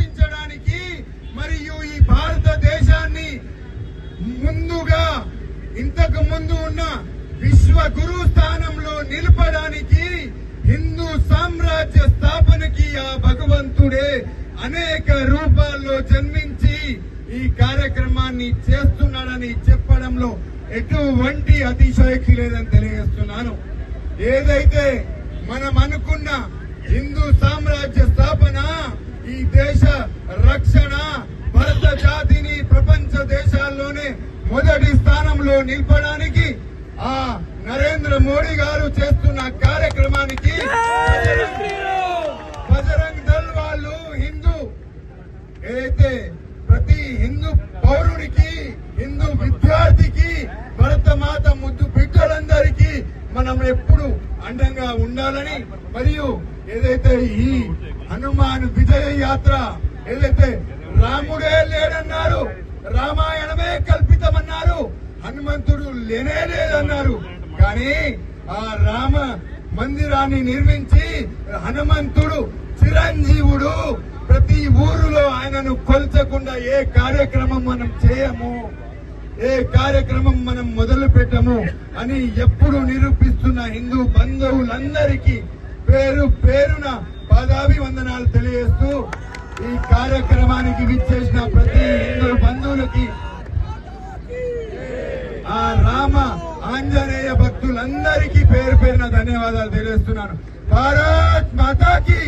రక్షించడానికి మరియు ఈ భారతదేశాన్ని ముందుగా ఇంతకు ముందు ఉన్న విశ్వ గురు స్థానంలో నిలపడానికి హిందూ సామ్రాజ్య స్థాపనకి ఆ భగవంతుడే అనేక రూపాల్లో జన్మించి ఈ కార్యక్రమాన్ని చేస్తున్నాడని చెప్పడంలో ఎటువంటి అతిశయక్తి లేదని తెలియజేస్తున్నాను. ఏదైతే మనం అనుకున్న హిందూ సామ్రాజ్య స్థాపన ఈ దేశ రక్షణ భరత జాతిని ప్రపంచ దేశాల్లోనే మొదటి స్థానంలో నిలపడానికి ఆ నరేంద్ర మోడీ గారు చేస్తున్న కార్యక్రమానికి బజరంగ్ దళ్ వాళ్ళు హిందూ ఏదైతే ప్రతి హిందూ పౌరుడికి హిందూ విద్యార్థికి భరతమాత ముద్దు అండంగా ఉండాలని మరియు ఏదైతే ఈ హనుమాన్ విజయ యాత్ర ఏదైతే రాముడే లేడన్నారు రామాయణమే కల్పితమన్నారు హనుమంతుడు లేనే లేదన్నారు. కానీ ఆ రామ మందిరాన్ని నిర్మించి హనుమంతుడు చిరంజీవుడు ప్రతి ఊరులో ఆయనను కొల్చకుండా ఏ కార్యక్రమం మనం చేయము? ఏ కార్యక్రమం మనం మొదలు పెట్టము అని ఎప్పుడు నిరూపిస్తున్న హిందూ బంధువులందరికీ పేరు పేరున పాదాభివందనాలు తెలియజేస్తూ ఈ కార్యక్రమానికి విచ్చేసిన ప్రతి హిందూ బంధువులకి ఆ రామ ఆంజనేయ భక్తులందరికీ పేరు పేరున ధన్యవాదాలు తెలియజేస్తున్నాను. భారత్ మాతాకి